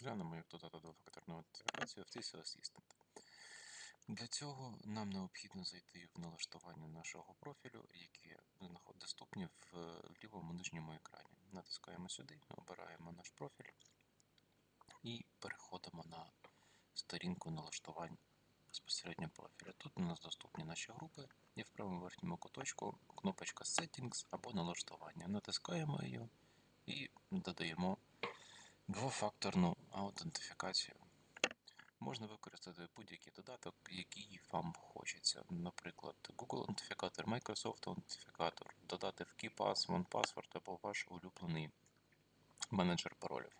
розглянемо, як додати двофакторну аутентифікацію в TCL Assistant. Для цього нам необхідно зайти в налаштування нашого профілю, які доступні в, в лівому нижньому екрані. Натискаємо сюди, обираємо наш профіль і переходимо на сторінку налаштувань безпосередньо профіля. Тут у нас доступні наші групи, і в правому верхньому куточку кнопочка Settings або налаштування. Натискаємо її і додаємо двофакторну аутентифікацію. Можна використати будь-який додаток, який вам хочеться. Наприклад, Google аутентифікатор, Microsoft аутентифікатор, додати в KeePass, OnePassword або ваш улюблений менеджер паролів.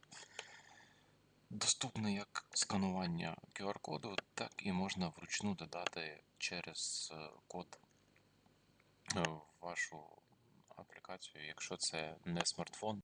Доступне як сканування QR-коду, так і можна вручну додати через е, код е, вашу аплікацію, якщо це не смартфон.